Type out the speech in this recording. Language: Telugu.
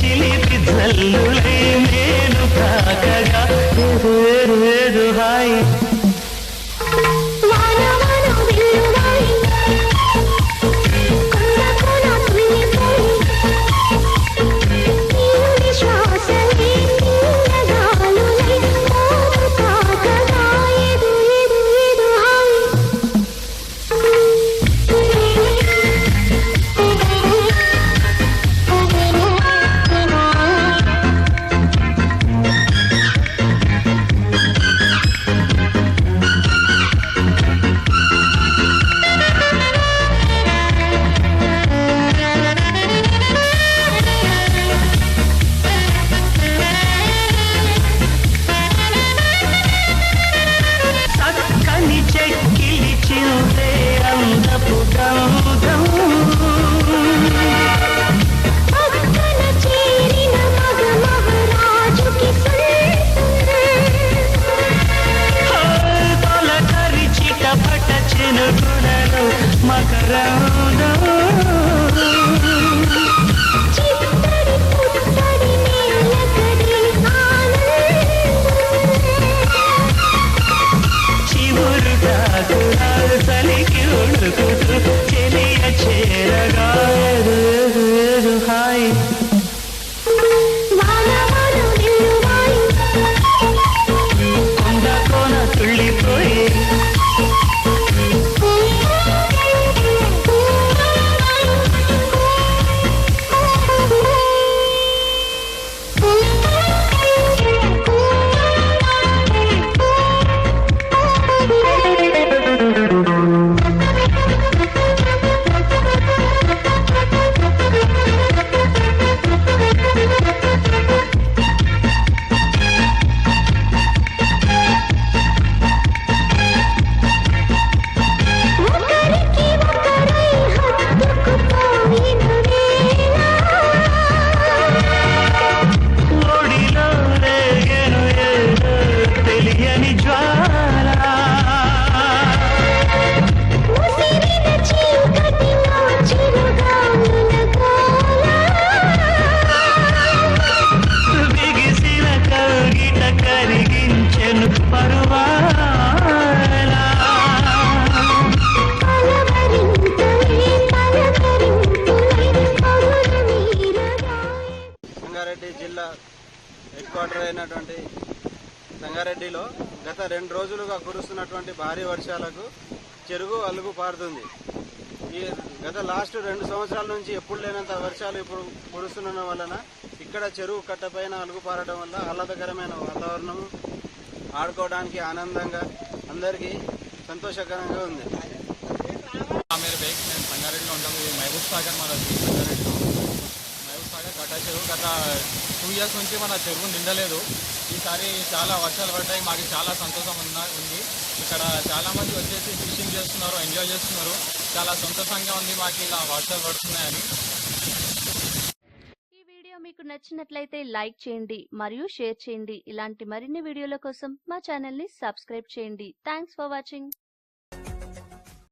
చిలిపి జల్లులై నేను కాకగా వేరు వేరు హాయి Macarena. జిల్లా హెడ్ క్వార్టర్ అయినటువంటి సంగారెడ్డిలో గత రెండు రోజులుగా కురుస్తున్నటువంటి భారీ వర్షాలకు చెరువు అలుగు పారుతుంది. ఈ గత లాస్ట్ రెండు సంవత్సరాల నుంచి ఎప్పుడు లేనంత వర్షాలు ఇప్పుడు కురుస్తుండడం వలన ఇక్కడ చెరువు కట్టపైన అలుగు పారడం వల్ల ఆహ్లాదకరమైన వాతావరణం ఆడుకోవడానికి ఆనందంగా అందరికీ సంతోషకరంగా ఉంది. సంగారెడ్డిలో ఉంటాము మహబూబ్ సాగర్ మన సంగారెడ్డిలో అనమాట చెరువు గత టూ ఇయర్స్ నుంచి మన చెరువు నిండలేదు. ఈసారి చాలా వర్షాలు పడ్డాయి. మాకు చాలా సంతోషం ఉన్న ఉంది. ఇక్కడ చాలా మంది వచ్చేసి ఫిషింగ్ చేస్తున్నారు ఎంజాయ్ చేస్తున్నారు. చాలా సంతోషంగా ఉంది మాకు ఇలా వర్షాలు పడుతున్నాయని. ఈ వీడియో మీకు నచ్చినట్లయితే లైక్ చేయండి మరియు షేర్ చేయండి. ఇలాంటి మరిన్ని వీడియోల కోసం మా ఛానల్ని సబ్స్క్రైబ్ చేయండి. Thanks for watching